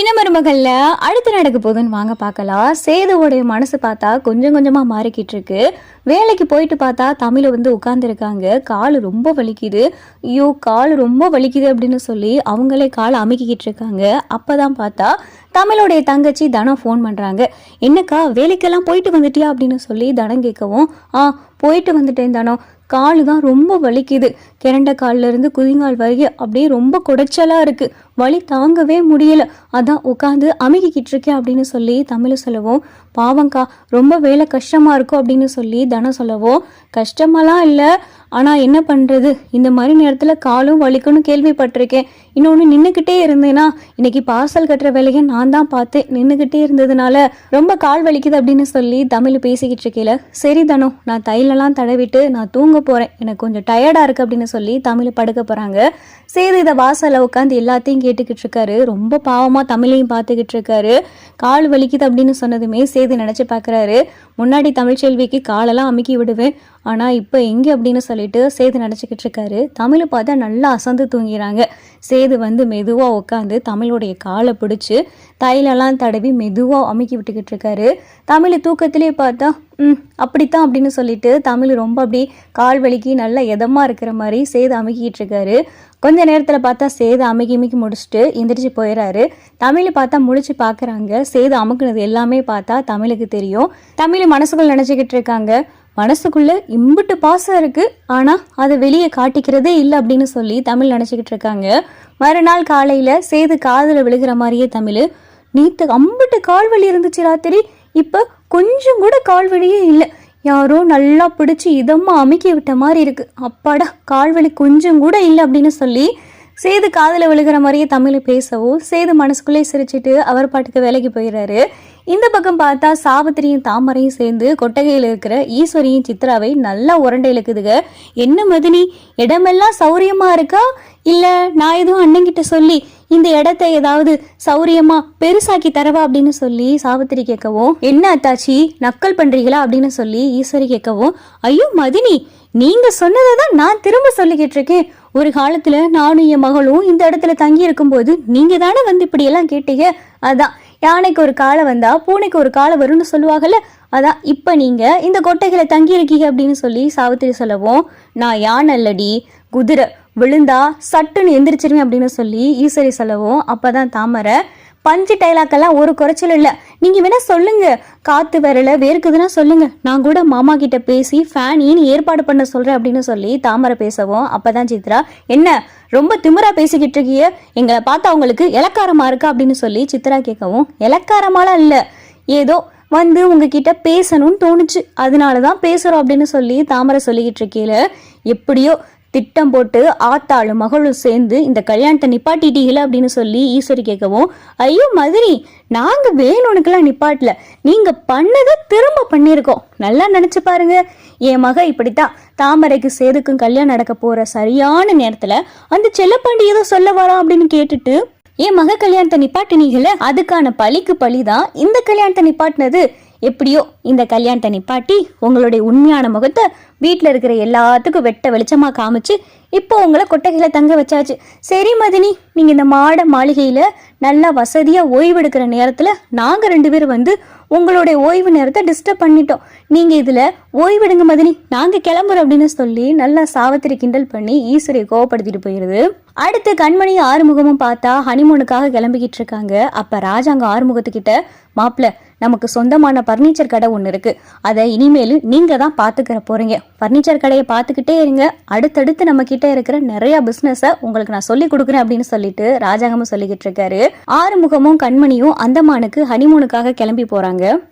சின்ன மருமகளில் அடுத்து நடக்க போகுதுன்னு வாங்க பார்க்கலாம். சேதுவோடைய மனசு பார்த்தா கொஞ்சம் கொஞ்சமாக மாறிக்கிட்டு இருக்கு. வேலைக்கு போயிட்டு பார்த்தா தமிழை வந்து உட்காந்துருக்காங்க கால் ரொம்ப வலிக்குது. ஐயோ கால் ரொம்ப வலிக்குது அப்படின்னு சொல்லி அவங்களே கால் அமைக்கிக்கிட்டு இருக்காங்க. அப்போ தான் பார்த்தா தமிழோடைய தங்கச்சி தனம் ஃபோன் பண்ணுறாங்க என்னக்கா வேலைக்கெல்லாம் போயிட்டு வந்துட்டியா அப்படின்னு சொல்லி தனம் கேட்கவும் ஆ போயிட்டு வந்துட்டேன் தானோ காலு தான் ரொம்ப வலிக்குது. கிரண்ட கால்ல இருந்து குதிங்கால் வரைக்கும் அப்படியே ரொம்ப குடைச்சலாக இருக்குது வலி தாங்கவே முடியல. அதான் உட்காந்து அமுகிக்கிட்டு இருக்கேன் அப்படின்னு சொல்லி தமிழ் சொல்லவும் பாவங்க்கா ரொம்ப வேலை கஷ்டமாக இருக்கும் அப்படின்னு சொல்லி தனம் சொல்லவும் கஷ்டமெல்லாம் இல்லை. ஆனால் என்ன பண்ணுறது இந்த மாதிரி நேரத்தில் காலும் வலிக்கும்னு கேள்விப்பட்டிருக்கேன். இன்னொன்று நின்றுக்கிட்டே இருந்தேன்னா இன்னைக்கு பார்சல் கட்டுற வேலையை நான் தான் பார்த்தேன். நின்றுக்கிட்டே இருந்ததுனால ரொம்ப கால் வலிக்குது அப்படின்னு சொல்லி தமிழ் பேசிக்கிட்டு இருக்கையில சரி தனோ நான் தைலெல்லாம் தடவிட்டு நான் தூங்க போகிறேன் எனக்கு கொஞ்சம் டயர்டாக இருக்குது அப்படின்னு சொல்லி தமிழ் படுக்க போகிறாங்க சேது இதை வாசலில் உட்காந்து எல்லாத்தையும் கேட்டுக்கிட்டு இருக்காரு. ரொம்ப பாவமாக தமிழையும் பார்த்துக்கிட்டு இருக்காரு. கால் வலிக்குது அப்படின்னு சொன்னதுமே சேது நினச்சி பார்க்குறாரு. முன்னாடி தமிழ்ச்செல்விக்கு காலெல்லாம் அமுக்கி விடுவேன். ஆனால் இப்போ எங்கே அப்படின்னு சொல்லிட்டு சேது நினச்சிக்கிட்டு இருக்காரு. தமிழை பார்த்தா நல்லா அசந்து தூங்கிறாங்க. சேது வந்து மெதுவாக உட்காந்து தமிழுடைய காலை பிடிச்சி தைலெல்லாம் தடவி மெதுவாக அமுக்கி விட்டுக்கிட்டு இருக்காரு. தமிழ் தூக்கத்திலே பார்த்தா ம் அப்படித்தான் அப்படின்னு சொல்லிட்டு தமிழ் ரொம்ப அப்படி கால் வலிக்கு நல்ல இதமாக இருக்கிற மாதிரி சேது அமைக்கிட்டு இருக்காரு. கொஞ்ச நேரத்தில் பார்த்தா சேது அமுக்கி அமைக்கி முடிச்சுட்டு எந்திரிச்சு போயிடுறாரு தமிழ் பார்த்தா முழிச்சு பார்க்குறாங்க சேது அமுக்குனது எல்லாமே பார்த்தா தமிழுக்கு தெரியும். தமிழ் மனசுகள் நினச்சிக்கிட்டு இருக்காங்க. மனசுக்குள்ள இம்புட்டு பாசம் இருக்கு. ஆனால் அதை வெளியே காட்டிக்கிறதே இல்லை அப்படின்னு சொல்லி தமிழ் நினச்சிக்கிட்டு இருக்காங்க. மறுநாள் காலையில சேது காதில் விழுகிற மாதிரியே தமிழ். நீத்து அம்புட்டு கால்வலி இருந்துச்சு ராத்திரி. இப்போ கொஞ்சம் கூட கால் வலியே இல்லை. யாரோ நல்லா பிடிச்சி இதமா அமுக்கி விட்ட மாதிரி இருக்கு. அப்பாடா கால்வலி கொஞ்சம் கூட இல்லை அப்படின்னு சொல்லி சேது காதில் விழுகிற மாதிரியே தமிழ் பேசவும் சேது மனசுக்குள்ளே சிரிச்சிட்டு அவர் பாட்டுக்கு வேலைக்கு போயிடுறாரு. இந்த பக்கம் பார்த்தா சாவித்திரியும் தாமரையும் சேர்ந்து கொட்டகையில் இருக்கிற ஈஸ்வரியும் சித்ராவை நல்லா உரண்டை இழுக்குதுங்க. என்ன மதினி இடமெல்லாம் சௌரியமா இருக்கா? இல்ல நான் எதுவும் அண்ணங்கிட்ட சொல்லி இந்த இடத்த ஏதாவது சௌரியமா பெருசாக்கி தரவா அப்படின்னு சொல்லி சாவித்திரி கேட்கவும் என்ன அத்தாச்சி நக்கல் பண்றீங்களா அப்படின்னு சொல்லி ஈஸ்வரி கேட்கவும் ஐயோ மதினி நீங்க சொன்னதை தான் நான் திரும்ப சொல்லிக்கிட்டு இருக்கேன். ஒரு காலத்துல நானும் என் மகளும் இந்த இடத்துல தங்கி இருக்கும்போது நீங்க தானே வந்து இப்படி எல்லாம் கேட்டீங்க? அதான் யானைக்கு ஒரு காலை வந்தால் பூனைக்கு ஒரு காலை வரும்னு சொல்லுவாங்கல்ல? அதான் இப்போ நீங்கள் இந்த கொட்டைகளை தங்கியிருக்கீங்க அப்படின்னு சொல்லி சாவித்திரி சொல்லவும் நான் யானை இல்லடி குதிரை விழுந்தா சட்டுன்னு எந்திரிச்சிருவேன் அப்படின்னு சொல்லி ஈஸ்வரி சொல்லவும் அப்போ தான் தாமரை பஞ்சு டைலாக்கெல்லாம் ஒரு குறைச்சல் இல்லை. நீங்கள் வேணால் சொல்லுங்க. காற்று வரல வேர்க்குதுன்னா சொல்லுங்க. நான் கூட மாமா கிட்ட பேசி ஃபேன் ஏன் ஏற்பாடு பண்ண சொல்கிறேன் அப்படின்னு சொல்லி தாமரை பேசவும். அப்போ தான் சித்ரா என்ன ரொம்ப திமிரா பேசிக்கிட்டு இருக்கிய? எங்களை பார்த்தா அவங்களுக்கு இலக்காரமாக இருக்கா? அப்படின்னு சொல்லி சித்ரா கேட்கவும் இலக்காரமாலாம் இல்லை. ஏதோ வந்து உங்ககிட்ட பேசணும்னு தோணுச்சு. அதனால தான் பேசுகிறோம் அப்படின்னு சொல்லி தாமரை சொல்லிக்கிட்டு இருக்கையில எப்படியோ திட்டம் போட்டு ஆத்தாளும் மகளும் சேர்ந்து இந்த கல்யாணத்தை நிப்பாட்டிட்டீங்கள அப்படின்னு சொல்லி ஈஸ்வரி கேட்கவும் ஐயோ மதுரி நாங்கள் வேணுனுக்கெல்லாம் நிப்பாட்டல. நீங்கள் பண்ணதை திரும்ப பண்ணியிருக்கோம் நல்லா நினச்சி பாருங்க. என் மக இப்படித்தான். தாமரைக்கு சேதுக்கும் கல்யாணம் நடக்க போகிற சரியான நேரத்தில் அந்த செல்லப்பாண்டி ஏதோ சொல்ல வரா அப்படின்னு கேட்டுட்டு என் மக கல்யாணத்தை நிப்பாட்டினீங்கள. அதுக்கான பழிக்கு பழி தான் இந்த கல்யாணத்தை நிப்பாட்டினது. எப்படியோ இந்த கல்யாணத்தை நிப்பாட்டி உங்களுடைய உண்மையான முகத்தை வீட்டில் இருக்கிற எல்லாத்துக்கும் வெட்ட வெளிச்சமாக காமிச்சு இப்போ உங்களை கொட்டகையில் தங்க வச்சாச்சு. சரி மதினி நீங்கள் இந்த மாட மாளிகையில் நல்லா வசதியாக ஓய்வெடுக்கிற நேரத்தில் நாங்கள் ரெண்டு பேரும் வந்து உங்களுடைய ஓய்வு நேரத்தை டிஸ்டர்ப் பண்ணிட்டோம். நீங்கள் இதில் ஓய்வெடுங்க மதினி. நாங்கள் கிளம்புறோம் அப்படின்னு சொல்லி நல்லா சாவத்திரி கிண்டல் பண்ணி ஈஸ்வரியை கோவப்படுத்திட்டு போயிடுது அடுத்து கண்மணி ஆறுமுகமும் பார்த்தா ஹனிமூனுக்காக கிளம்பிக்கிட்டு இருக்காங்க. அப்போ ராஜாங்க ஆறுமுகத்துக்கிட்ட மாப்பிள்ள நமக்கு சொந்தமான பர்னிச்சர் கடை ஒன்று இருக்குது அதை இனிமேல் நீங்கள் தான் பார்த்துக்கிற போகிறீங்க பர்னிச்சர் கடையை பார்த்துக்கிட்டே இருங்க. அடுத்தடுத்து நம்ம கிட்ட இருக்கிற நிறைய பிஸ்னஸை உங்களுக்கு நான் சொல்லி கொடுக்குறேன் அப்படின்னு சொல்லிட்டு ராஜாங்கமும் சொல்லிக்கிட்டு இருக்காரு. ஆறுமுகமும் கண்மணியும் அந்தமானுக்கு ஹனிமூனுக்காக கிளம்பி போறாங்க.